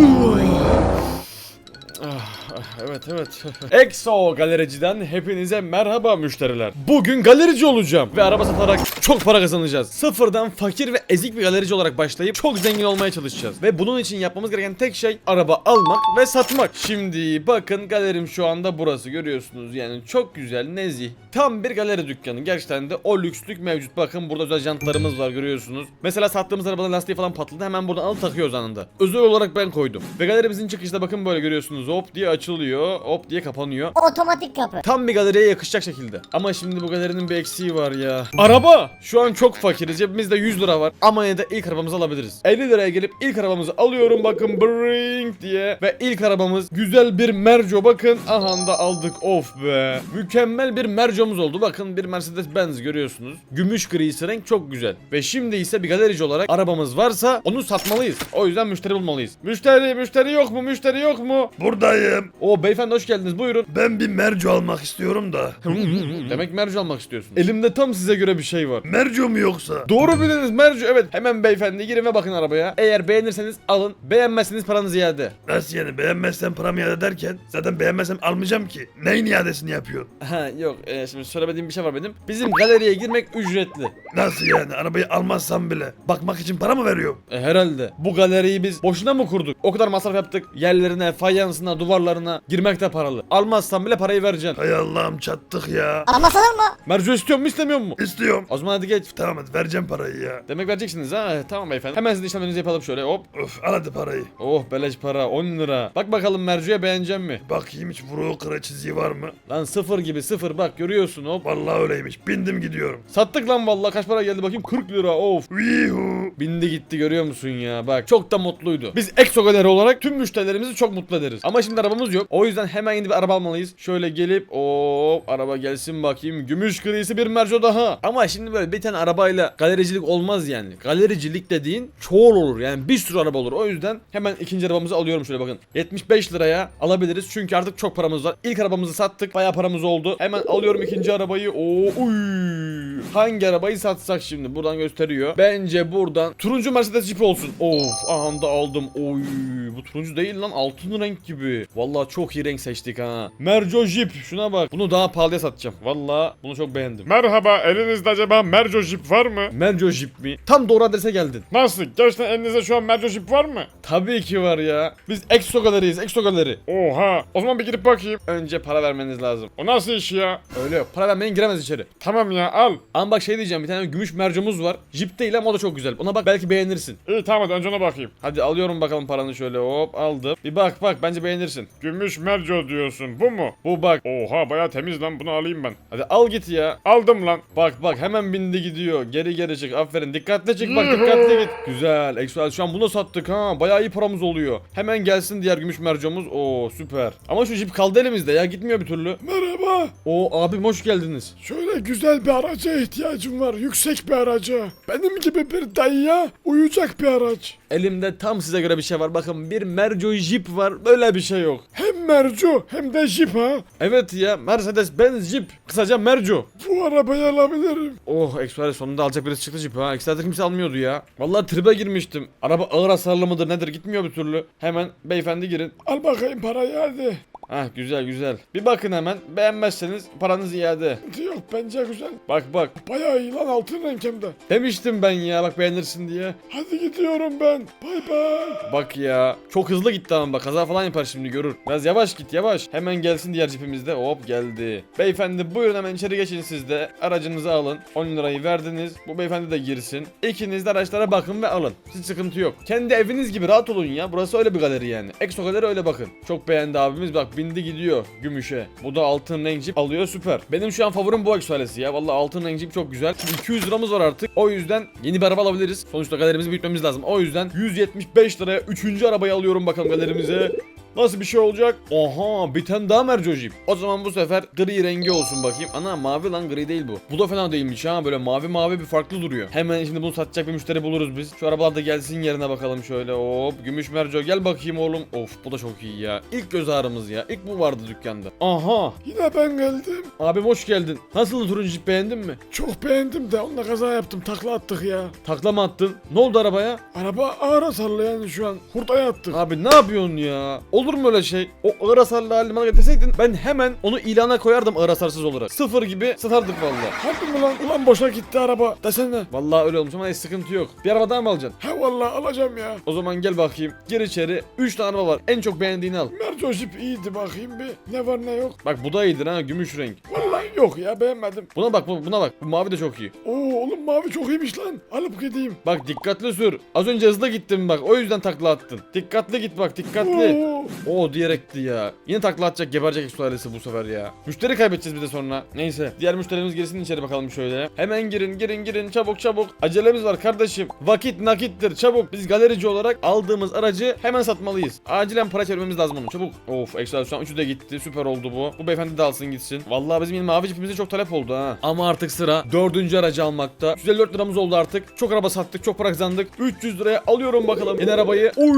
对。Evet evet. Exo galericiden hepinize merhaba müşteriler. Bugün galerici olacağım ve araba satarak çok para kazanacağız. Sıfırdan fakir ve ezik bir galerici olarak başlayıp çok zengin olmaya çalışacağız. Ve bunun için yapmamız gereken tek şey araba almak ve satmak. Şimdi bakın galerim şu anda burası görüyorsunuz. Yani çok güzel, nezih. Tam bir galeri dükkanı. Gerçekten de o lükslük mevcut. Bakın burada özel jantlarımız var görüyorsunuz. Mesela sattığımız arabanın lastiği falan patladı. Hemen buradan alıp takıyoruz anında. Özel olarak ben koydum. Ve galerimizin çıkışta bakın böyle görüyorsunuz. Hop diye açılıyor. Hop diye kapanıyor. Otomatik kapı. Tam bir galeriye yakışacak şekilde. Ama şimdi bu galerinin bir eksiği var ya. Araba! Şu an çok fakiriz. Cebimizde 100 lira var. Ama yine de ilk arabamızı alabiliriz. 50 liraya gelip ilk arabamızı alıyorum bakın bring diye. Ve ilk arabamız güzel bir Merco bakın. Aha da aldık of be. Mükemmel bir Merco'muz oldu. Bakın bir Mercedes Benz görüyorsunuz. Gümüş grisi renk çok güzel. Ve şimdi ise bir galerici olarak arabamız varsa onu satmalıyız. O yüzden müşteri bulmalıyız. Müşteri, müşteri yok mu? Müşteri yok mu? Buradayım. O beyefendi hoş geldiniz. Buyurun. Ben bir merco almak istiyorum da. Demek mercu almak istiyorsun. Elimde tam size göre bir şey var. Merco mu yoksa? Doğru bildiniz mercu evet. Hemen beyefendi girin ve bakın arabaya. Eğer beğenirseniz alın. Beğenmezseniz paranız iade. Nasıl yani beğenmezsem paramı iade ederken zaten beğenmezsem almayacağım ki. Neyin iadesini yapıyorsun? Ha yok e, şimdi söylemediğim bir şey var benim. Bizim galeriye girmek ücretli. Nasıl yani arabayı almazsam bile bakmak için para mı veriyorum? E, herhalde. Bu galeriyi biz boşuna mı kurduk? O kadar masraf yaptık. Yerlerine, fayansına, duvarlarına girmek de paralı. Almazsan bile parayı vereceksin. Hay Allah'ım çattık ya. Almasan mı? Mercu istiyor mu istemiyor mu? İstiyorum. O zaman hadi geç. Tamam hadi vereceğim parayı ya. Demek vereceksiniz ha. Tamam beyefendi. Hemen sizin işlemlerinizi yapalım şöyle hop. Öf al hadi parayı. Oh beleş para 10 lira. Bak bakalım Mercu'ya beğenecek mi? Bakayım hiç vuruğu kıra çiziği var mı? Lan sıfır gibi sıfır bak görüyorsun hop. Vallahi öyleymiş. Bindim gidiyorum. Sattık lan vallahi kaç para geldi bakayım 40 lira of. Vihu. Bindi gitti görüyor musun ya bak çok da mutluydu. Biz Exo Galeri olarak tüm müşterilerimizi çok mutlu ederiz. Ama şimdi arabamız yok. O yüzden hemen yeni bir araba almalıyız. Şöyle gelip o araba gelsin bakayım. Gümüş grisi bir Merco daha. Ama şimdi böyle bir tane arabayla galericilik olmaz yani. Galericilik dediğin çoğul olur yani bir sürü araba olur. O yüzden hemen ikinci arabamızı alıyorum şöyle bakın. 75 liraya alabiliriz çünkü artık çok paramız var. İlk arabamızı sattık bayağı paramız oldu. Hemen alıyorum ikinci arabayı. Oo, uy. Hangi arabayı satsak şimdi buradan gösteriyor. Bence buradan turuncu Mercedes Jeep olsun. Of aha da aldım. Oy bu turuncu değil lan altın renk gibi. Vallahi çok iyi renk seçtik ha. Merco Jeep şuna bak. Bunu daha pahalıya satacağım. Vallahi bunu çok beğendim. Merhaba, elinizde acaba Merco Jeep var mı? Merco Jeep mi? Tam doğru adrese geldin. Nasıl? Gerçekten elinizde şu an Merco Jeep var mı? Tabii ki var ya. Biz Exo galeriyiz. Exo galeri. Oha, o zaman bir girip bakayım. Önce para vermeniz lazım. O nasıl iş ya? Öyle yok. Para vermeyin giremez içeri. Tamam ya, al. Ama bak şey diyeceğim bir tane gümüş mercomuz var. Jeep değil ama o da çok güzel. Ona bak belki beğenirsin. İyi tamam hadi önce ona bakayım. Hadi alıyorum bakalım paranı şöyle hop aldım. Bir bak bak bence beğenirsin. Gümüş Merco diyorsun, bu mu? Bu bak. Oha, baya temiz lan, bunu alayım ben. Hadi al git ya. Aldım lan. Bak bak hemen bindi gidiyor. Geri geri çık. Aferin. Dikkatli çık bak dikkatli git. Güzel. Exual şu an bunu sattık ha. Bayağı iyi paramız oluyor. Hemen gelsin diğer gümüş mercomuz. Oo süper. Ama şu jip kaldı elimizde ya gitmiyor bir türlü. Merhaba. Oo abim hoş geldiniz. Şöyle güzel bir araca ihtiyacım var, yüksek bir araca. Benim gibi bir dayıya uyacak bir araç. Elimde tam size göre bir şey var. Bakın bir merco jip var. Böyle bir şey yok. Hem Merco hem de Jeep ha. Evet ya Mercedes Benz jip. Kısaca merco. Bu arabayı alabilirim. Oh Express sonunda alacak birisi çıktı jip ha. İki kimse almıyordu ya. Vallahi tribe girmiştim. Araba ağır hasarlı mıdır nedir gitmiyor bir türlü. Hemen beyefendi girin. Al bakayım parayı hadi. Hah güzel güzel. Bir bakın hemen. Beğenmezseniz paranız iade. Yok bence güzel. Bak bak. Bayağı iyi lan altın renk hem de. Demiştim ben ya bak beğenirsin diye. Hadi gidiyorum ben. Bay bay. Bak ya. Çok hızlı gitti ama bak kaza falan yapar şimdi görür. Biraz yavaş git yavaş. Hemen gelsin diğer cipimizde. Hop geldi. Beyefendi buyurun hemen içeri geçin siz de. Aracınızı alın. 10 lirayı verdiniz. Bu beyefendi de girsin. İkiniz de araçlara bakın ve alın. Hiç sıkıntı yok. Kendi eviniz gibi rahat olun ya. Burası öyle bir galeri yani. Exo galeri öyle bakın. Çok beğendi abimiz bak bindi gidiyor gümüşe. Bu da altın renk cip alıyor süper. Benim şu an favorim bu ailesi ya. Vallahi altın renk cip çok güzel. Şimdi 200 liramız var artık. O yüzden yeni bir araba alabiliriz. Sonuçta galerimizi büyütmemiz lazım. O yüzden 175 liraya 3. arabayı alıyorum bakalım galerimize. Nasıl bir şey olacak? Oha bir tane daha Merco Jeep. O zaman bu sefer gri rengi olsun bakayım. Ana mavi lan gri değil bu. Bu da fena değilmiş ha böyle mavi mavi bir farklı duruyor. Hemen şimdi bunu satacak bir müşteri buluruz biz. Şu arabalar da gelsin yerine bakalım şöyle hop. Gümüş Merco gel bakayım oğlum. Of bu da çok iyi ya. İlk göz ağrımız ya. İlk bu vardı dükkanda. Aha. Yine ben geldim. Abim hoş geldin. Nasıl turuncu Jeep beğendin mi? Çok beğendim de onunla kaza yaptım. Takla attık ya. Takla mı attın? Ne oldu arabaya? Araba ağır hasarlı yani şu an. Hurdaya attık. Abi ne yapıyorsun ya? Olur mu öyle şey? O ağır hasarlı halini bana getirseydin ben hemen onu ilana koyardım ağır hasarsız olarak. Sıfır gibi satardık vallahi. Harbi mi lan? Ulan boşa gitti araba. Desene. Vallahi öyle olmuş ama hiç sıkıntı yok. Bir araba daha mı alacaksın? He vallahi alacağım ya. O zaman gel bakayım. Gir içeri. 3 tane araba var. En çok beğendiğini al. Merco Jeep iyiydi bakayım bir. Ne var ne yok. Bak bu da iyidir ha gümüş renk. Vallahi yok ya beğenmedim. Buna bak bu- buna bak. Bu mavi de çok iyi. Oo oğlum mavi çok iyiymiş lan. Alıp gideyim. Bak dikkatli sür. Az önce hızlı gittim bak. O yüzden takla attın. Dikkatli git bak dikkatli. Oo. O diyerekti ya. Yine takla atacak geberecek Exo ailesi bu sefer ya. Müşteri kaybedeceğiz bir de sonra. Neyse. Diğer müşterimiz girsin içeri bakalım şöyle. Hemen girin girin girin çabuk çabuk. Acelemiz var kardeşim. Vakit nakittir çabuk. Biz galerici olarak aldığımız aracı hemen satmalıyız. Acilen para çevirmemiz lazım onu çabuk. Of Exo şu an üçü de gitti. Süper oldu bu. Bu beyefendi de alsın gitsin. Vallahi bizim yeni mavi cipimize çok talep oldu ha. Ama artık sıra dördüncü aracı almakta. 154 liramız oldu artık. Çok araba sattık. Çok para kazandık. 300 liraya alıyorum bakalım yeni arabayı. Oy!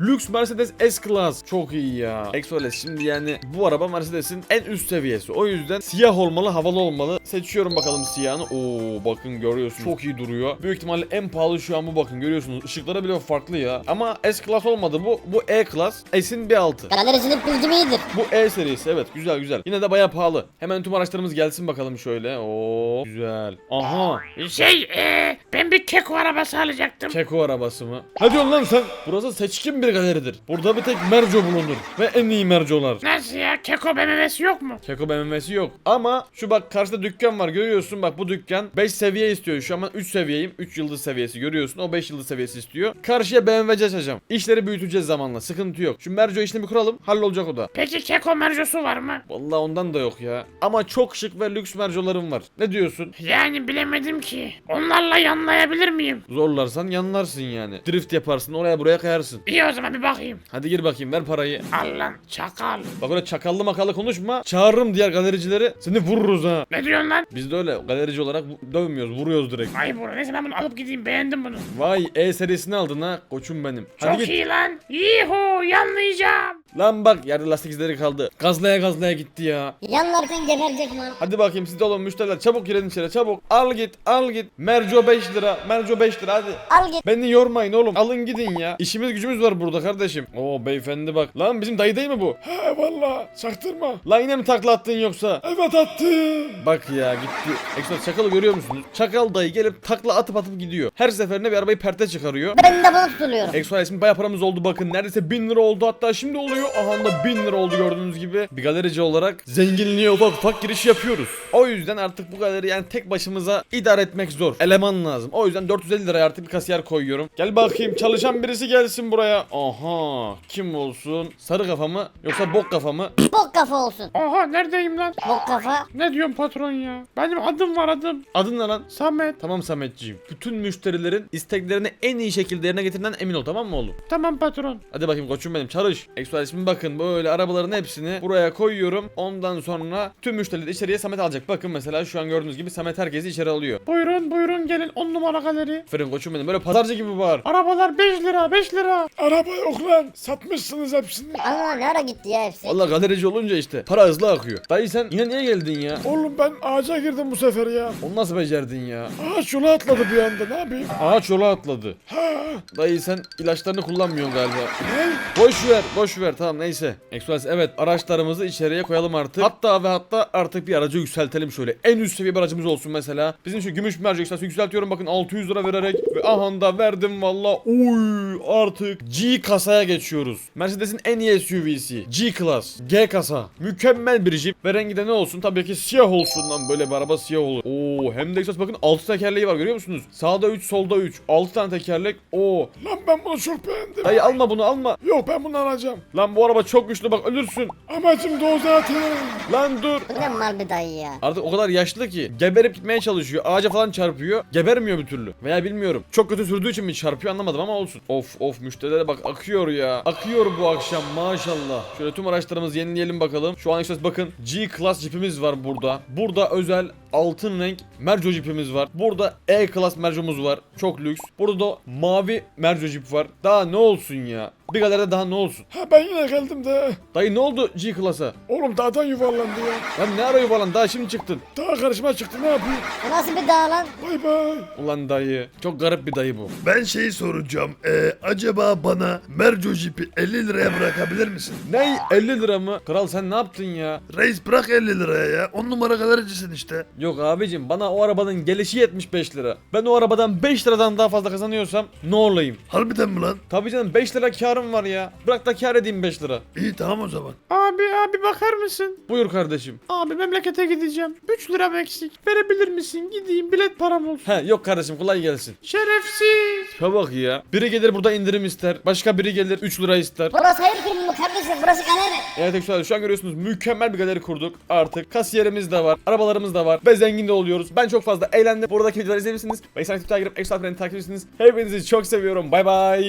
Lüks Mercedes S-Class. Çok iyi ya. Exoles şimdi yani bu araba Mercedes'in en üst seviyesi. O yüzden siyah olmalı, havalı olmalı. Seçiyorum bakalım siyahını. Oo bakın görüyorsunuz. Çok iyi duruyor. Büyük ihtimalle en pahalı şu an bu bakın görüyorsunuz. Işıkları bile farklı ya. Ama S-Class olmadı bu. Bu E-Class. S'in bir altı. Galericilik bilgim iyidir. Bu E serisi evet güzel güzel. Yine de baya pahalı. Hemen tüm araçlarımız gelsin bakalım şöyle. Oo güzel. Aha. Şey eee ben bir keko arabası alacaktım. Keko arabası mı? Ne diyorsun lan sen? Burası seçkin bir galeridir. Burada bir tek merco bulunur. Ve en iyi mercolar. Nasıl ya keko BMW'si yok mu? Keko BMW'si yok. Ama şu bak karşıda dükkan var görüyorsun bak bu dükkan 5 seviye istiyor. Şu an ben 3 seviyeyim. 3 yıldız seviyesi görüyorsun. O 5 yıldız seviyesi istiyor. Karşıya BMW açacağım. İşleri büyüteceğiz zamanla. Sıkıntı yok. Şu merco işini bir kuralım. Hallolacak o da. Peki keko mercosu var mı? Vallahi ondan da yok ya. Ama çok şık ve lüks mercolarım var. Ne diyorsun? Yani bilemedim ki. Onlarla yanlayabilir miyim? Zorlarsan yanlarsın yani. Drift yaparsın oraya buraya kayarsın. İyi o zaman bir bakayım. Hadi gir bakayım ver parayı. Al lan çakal. Bak öyle çakallı makallı konuşma. Çağırırım diğer galericileri. Seni vururuz ha. Ne diyorsun lan? Biz de öyle galerici olarak vu- dövmüyoruz vuruyoruz direkt. Ay bu neyse ben bunu alıp gideyim beğendim bunu. Vay E serisini aldın ha koçum benim. Çok Hadi git. iyi lan. Yuhu yanlayacağım. Lan bak yerde lastik izleri kaldı. Gazlaya gazlaya gitti ya. Yanlarken geberecek mal. Hadi bakayım siz de olun müşteriler çabuk girin içeri çabuk. Al git al git. Merco 5 lira. Merco 5 lira hadi. Al git. Beni yormayın oğlum. Alın gidin ya. İşimiz gücümüz var burada kardeşim. Oo beyefendi bak. Lan bizim dayı değil mi bu? He vallahi çaktırma. Lan yine mi takla attın yoksa? Evet attım. Bak ya gitti. Ekstra çakalı görüyor musunuz? Çakal dayı gelip takla atıp atıp gidiyor. Her seferinde bir arabayı perte çıkarıyor. Ben de bunu tutuluyorum. Exo ismi baya paramız oldu bakın. Neredeyse 1000 lira oldu hatta şimdi oluyor. Aha da 1000 lira oldu gördüğünüz gibi. Bir galerici olarak zenginliğe ufak ufak giriş yapıyoruz. O yüzden artık bu galeri yani tek başımıza idare etmek zor. Eleman lazım. O yüzden 450 liraya artık bir kasiyer koyuyorum. Gel bakayım çalışan birisi gelsin buraya. Aha kim olsun? Sarı kafa mı yoksa bok kafa mı? Bok kafa olsun. Oha neredeyim lan? Bok kafa. Ne diyorsun patron ya? Benim adım var adım. Adın ne lan? Samet. Tamam Sametciğim. Bütün müşterilerin isteklerini en iyi şekilde yerine getirinden emin ol tamam mı oğlum? Tamam patron. Hadi bakayım koçum benim çalış. Express ismi bakın böyle arabaların hepsini buraya koyuyorum. Ondan sonra tüm müşterileri içeriye Samet alacak. Bakın mesela şu an gördüğünüz gibi Samet herkesi içeri alıyor. Buyurun buyurun gelin 10 numara galeri. Aferin koçum benim böyle pazarcı gibi var. Arabalar 5 lira 5 lira. Araba yok lan. Satmışsınız hepsini. Allah ne ara gitti ya hepsi. Valla galerici olunca işte para hızlı akıyor. Dayı sen yine niye geldin ya? Oğlum ben ağaca girdim bu sefer ya. Onu nasıl becerdin ya? Ağaç yola atladı bir anda ne yapayım? Ağaç yola atladı. Ha. Dayı sen ilaçlarını kullanmıyorsun galiba. Boş ver, boş ver. Tamam neyse. Express evet araçlarımızı içeriye koyalım artık. Hatta ve hatta artık bir aracı yükseltelim şöyle. En üst seviye bir aracımız olsun mesela. Bizim şu gümüş merci Express'ı yükseltiyorum bakın 600 lira vererek. Ve aha da verdim valla. Uy artık G kasaya geçiyoruz. Mercedes'in en iyi SUV'si. G Class. G kasa. Mükemmel bir Jeep. Ve rengi de ne olsun? Tabii ki siyah olsun lan. Böyle bir araba siyah olur. Oo hem de Express bakın 6 tekerleği var görüyor musunuz? Sağda 3 solda 3. 6 tane tekerlek. Oo. Lan ben bunu çok beğendim. Dayı alma bunu alma. Yok ben bunu alacağım. Lan bu araba çok güçlü bak ölürsün. Amacım da o zaten. Lan dur. Bu ne mal bir dayı ya. Artık o kadar yaşlı ki geberip gitmeye çalışıyor. Ağaca falan çarpıyor. Gebermiyor bir türlü. Veya bilmiyorum. Çok kötü sürdüğü için mi çarpıyor anlamadım ama olsun. Of of müşterilere bak akıyor ya. Akıyor bu akşam maşallah. Şöyle tüm araçlarımızı yenileyelim bakalım. Şu an işte bakın G-Class jipimiz var burada. Burada özel altın renk Merco jipimiz var. Burada E-Class Merco'muz var. Çok lüks. Burada da mavi Merco jip var. Daha ne olsun ya. Bir galeride daha ne olsun. Ha ben yine geldim de. Dayı ne oldu G-Class'a? Oğlum dağdan yuvarlandı ya. Lan ne arıyor falan daha şimdi çıktın. Dağ karşıma çıktı ne yapayım? Bu nasıl bir dağ lan? Bay bay. Ulan dayı. Çok garip bir dayı bu. Ben şeyi soracağım. Ee, acaba bana Merco jipi 50 liraya bırakabilir misin? Ne 50 lira mı? Kral sen ne yaptın ya? Reis bırak 50 liraya ya. 10 numara galericisin işte. Yok abicim bana o arabanın gelişi 75 lira. Ben o arabadan 5 liradan daha fazla kazanıyorsam ne olayım? Harbiden mi lan? Tabii canım 5 lira karım var ya. Bırak da kar edeyim 5 lira. İyi tamam o zaman. Abi abi bakar mısın? Buyur kardeşim. Abi memlekete gideceğim. 3 liram eksik. Verebilir misin? Gideyim bilet param olsun. He yok kardeşim kolay gelsin. Şerefsiz. Ha bak ya. Biri gelir burada indirim ister. Başka biri gelir 3 lira ister. Burası hayır kurumu mu kardeşim? Burası galeri. Evet arkadaşlar şu an görüyorsunuz mükemmel bir galeri kurduk. Artık kasiyerimiz de var. Arabalarımız da var. Ve zengin de oluyoruz. Ben çok fazla eğlendim. Buradaki videoları izlemişsiniz. Ve takip takip girip ekstra freni takip ediyorsunuz. Hepinizi çok seviyorum. Bay bay.